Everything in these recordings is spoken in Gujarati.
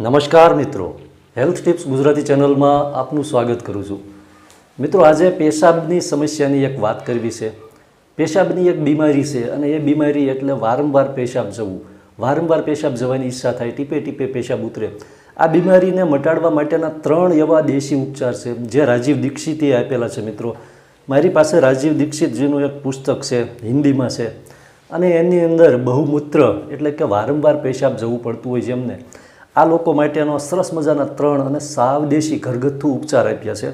નમસ્કાર મિત્રો. હેલ્થ ટિપ્સ ગુજરાતી ચેનલમાં આપનું સ્વાગત કરું છું. મિત્રો, આજે પેશાબની સમસ્યાની એક વાત કરવી છે. પેશાબની એક બીમારી છે અને એ બીમારી એટલે વારંવાર પેશાબ જવું. વારંવાર પેશાબ જવાની ઈચ્છા થાય, ટીપે ટીપે પેશાબ ઉતરે. આ બીમારીને મટાડવા માટેના ત્રણ એવા દેશી ઉપચાર છે જે રાજીવ દીક્ષિતે આપેલા છે મિત્રો. મારી પાસે રાજીવ દીક્ષિતજીનું એક પુસ્તક છે, હિન્દીમાં છે. અને એની અંદર બહુમૂત્ર એટલે કે વારંવાર પેશાબ જવું પડતું હોય જેમને આ લોકો માટેનો સરસ મજાના ત્રણ અને સાવદેશી ઘરગથ્થુ ઉપચાર આપ્યા છે.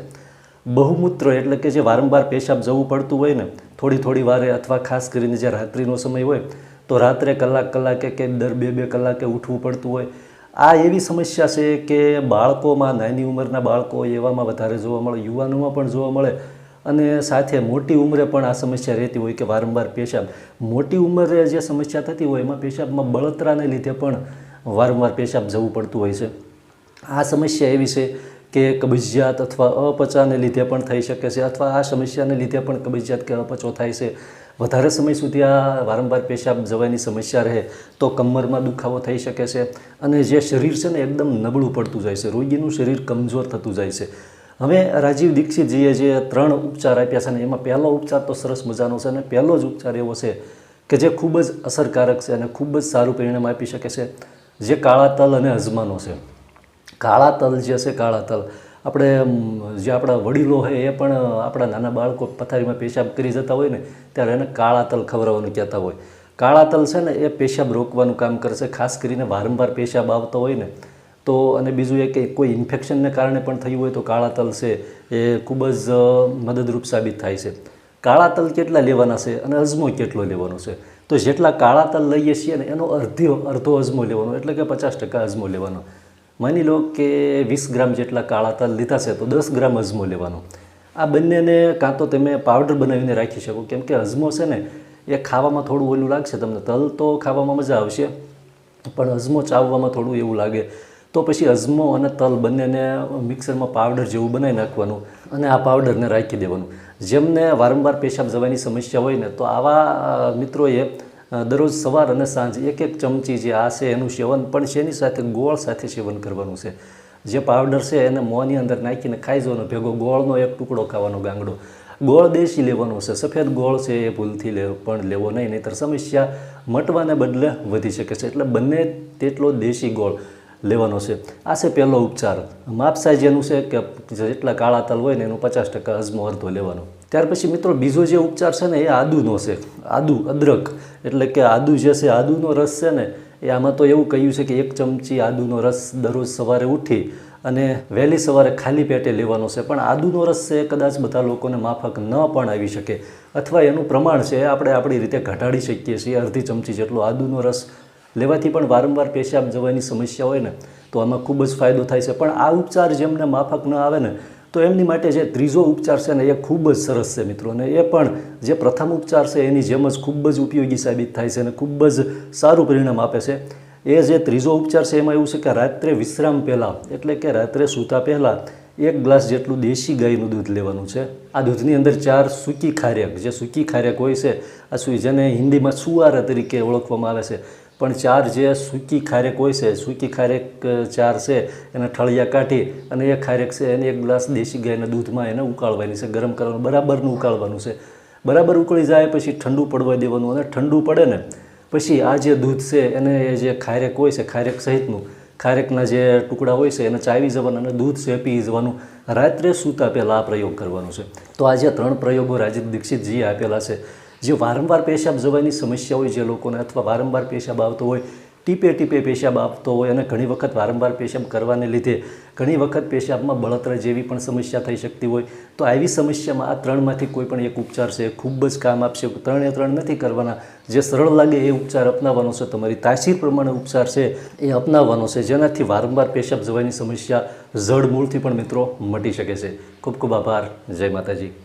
બહુમૂત્ર એટલે કે જે વારંવાર પેશાબ જવું પડતું હોય ને, થોડી થોડી વારે અથવા ખાસ કરીને જે રાત્રિનો સમય હોય, તો રાત્રે કલાક કલાકે કે દર બે બે કલાકે ઉઠવું પડતું હોય. આ એવી સમસ્યા છે કે બાળકોમાં નાની ઉંમરના બાળકો એવામાં વધારે જોવા મળે, યુવાનોમાં પણ જોવા મળે અને સાથે મોટી ઉંમરે પણ આ સમસ્યા રહેતી હોય કે વારંવાર પેશાબ. મોટી ઉંમરે જે સમસ્યા થતી હોય એમાં પેશાબમાં બળતરાને લીધે પણ વારંવાર પેશાબ જવું પડતું હોય છે. આ સમસ્યા એવી છે કે કબજિયાત અથવા અપચાને લીધે પણ થઈ શકે છે અથવા આ સમસ્યાને લીધે પણ કબજિયાત કે અપચો થાય છે. વધારે સમય સુધી આ વારંવાર પેશાબ જવાની સમસ્યા રહે તો કમરમાં દુખાવો થઈ શકે છે અને જે શરીર છે ને એકદમ નબળું પડતું જાય છે. રોગીનું શરીર કમજોર થતું જાય છે. હવે રાજીવ દીક્ષિતજીએ જે ત્રણ ઉપચાર આપ્યા છે ને એમાં પહેલો ઉપચાર તો સરસ મજાનો છે અને પહેલો જ ઉપચાર એવો છે કે જે ખૂબ જ અસરકારક છે અને ખૂબ જ સારું પરિણામ આપી શકે છે. જે કાળા તલ અને અજમાનો છે. કાળા તલ જે છે કાળા તલ. આપણે જે આપણા વડીલો હોય એ પણ આપણા નાના બાળકો પથારીમાં પેશાબ કરી જતા હોય ને, ત્યારે એને કાળા તલ ખવડાવવાનું કહેતા હોય. કાળા તલ છે ને, એ પેશાબ રોકવાનું કામ કરશે ખાસ કરીને વારંવાર પેશાબ આવતો હોય ને, તો, અને બીજું એ કે કોઈ ઇન્ફેક્શનને કારણે પણ થયું હોય તો કાળા તલ છે, એ ખૂબ જ મદદરૂપ સાબિત થાય છે. કાળા તલ કેટલા લેવાના છે અને અજમો કેટલો લેવાનો છે? તો જેટલા કાળા તલ લઈએ છીએ ને, એનો અડધો અડધો અજમો લેવાનો, એટલે કે પચાસ ટકા અજમો લેવાનો. માની લો કે વીસ ગ્રામ જેટલા કાળા તલ લીધા છે, તો દસ ગ્રામ અજમો લેવાનો. આ બંનેને કાં તો તમે પાવડર બનાવીને રાખી શકો, કેમ કે અજમો છે ને, એ ખાવામાં થોડું ઓલું લાગશે તમને. તલ તો ખાવામાં મજા આવશે, પણ અજમો ચાવવામાં થોડું એવું લાગે. તો પછી અજમો અને તલ બંનેને મિક્સરમાં પાવડર જેવું બનાવી નાખવાનું અને આ પાવડરને રાખી દેવાનું. જેમને વારંવાર પેશાબ જવાની સમસ્યા હોય ને, તો આવા મિત્રોએ દરરોજ સવાર અને સાંજ એક એક ચમચી જે આ છે એનું સેવન પણ એની સાથે? ગોળ સાથે સેવન કરવાનું છે. જે પાવડર છે એને મોંની અંદર નાખીને ખાઈ જવાનો ભેગો ગોળનો એક ટુકડો ખાવાનો ગાંગડો. ગોળ દેશી લેવાનો છે. સફેદ ગોળ છે એ ભૂલથી લે, પણ લેવો નહીં, નહીંતર સમસ્યા મટવાને બદલે વધી શકે છે. એટલે બંને તેટલો દેશી ગોળ. લેવાનો છે. આ છે પહેલો ઉપચાર. માપ સાઇઝ એનું છે કે જેટલા કાળા તલ હોય ને એનું પચાસ ટકા અજમો અડધો લેવાનો. ત્યાર પછી મિત્રો બીજો જે ઉપચાર છે ને એ આદુનો છે. આદુ, અદરક. એટલે કે આદુ જે છે, આદુનો રસ છે ને, એ આમાં તો એવું કહ્યું છે કે એક ચમચી આદુનો રસ દરરોજ સવારે ઉઠી અને વહેલી સવારે ખાલી પેટે લેવાનો છે. પણ આદુનો રસ છે કદાચ બધા લોકોને માફક ન પણ આવી શકે. અથવા એનું પ્રમાણ છે આપણે આપણી રીતે ઘટાડી શકીએ છીએ અડધી ચમચી જેટલો આદુનો રસ લેવાથી પણ વારંવાર પેશાબ જવાની સમસ્યા હોય ને, તો આમાં ખૂબ જ ફાયદો થાય છે. પણ આ ઉપચાર જેમને માફક ન આવે ને, તો એમની માટે જે ત્રીજો ઉપચાર છે ને, એ ખૂબ જ સરસ છે મિત્રો. અને એ પણ જે પ્રથમ ઉપચાર છે, એની જેમ જ ખૂબ જ ઉપયોગી સાબિત થાય છે અને ખૂબ જ સારું પરિણામ આપે છે. એ જે ત્રીજો ઉપચાર છે, એમાં એવું છે કે રાત્રે વિશ્રામ પહેલાં, એટલે કે રાત્રે સૂતા પહેલાં, એક ગ્લાસ જેટલું દેશી ગાયનું દૂધ લેવાનું છે. આ દૂધની અંદર ચાર સૂકી ખારેક, જે સૂકી ખારેક હોય છે, આ સુ, જેને હિન્દીમાં સુવારા તરીકે ઓળખવામાં આવે છે. પણ ચાર જે સૂકી ખારેક હોય છે, સૂકી ખારેક ચાર છે, એને ઠળિયા કાઢી અને એ ખારેક છે, એને એક ગ્લાસ દેશી ગાયના દૂધમાં એને ઉકાળવાની છે, ગરમ કરવાનું, બરાબરનું ઉકાળવાનું છે. બરાબર ઉકળી જાય પછી ઠંડુ પડવા દેવાનું અને ઠંડુ પડે ને પછી આ જે દૂધ છે, એને એ જે ખારેક હોય છે, ખારેક સહિતનું, ખારેકના જે ટુકડા હોય છે, એને ચાવી જવાના અને દૂધ છે પી જવાનું, રાત્રે સૂતા પહેલાં આ પ્રયોગ કરવાનો છે. તો આ જે ત્રણ પ્રયોગો રાજીવ દીક્ષિતજીએ આપેલા છે. જે વારંવાર પેશાબ જવાની સમસ્યા હોય જે લોકોને અથવા વારંવાર પેશાબ આવતો હોય, ટીપે ટીપે પેશાબ આપતો હોય અને ઘણી વખત વારંવાર પેશાબ કરવાને લીધે ઘણી વખત પેશાબમાં બળતરા જેવી પણ સમસ્યા થઈ શકતી હોય. તો આવી સમસ્યામાં આ ત્રણમાંથી કોઈ પણ એક ઉપચાર છે ખૂબ જ કામ આપશે. ત્રણે ત્રણ નથી કરવાના. જે સરળ લાગે એ ઉપચાર અપનાવવાનો છે. તમારી તાસીર પ્રમાણે ઉપચાર છે એ અપનાવવાનો છે. જેનાથી વારંવાર પેશાબ જવાની સમસ્યા જડમૂળથી પણ મિત્રો મટી શકે છે. ખૂબ ખૂબ આભાર. જય માતાજી.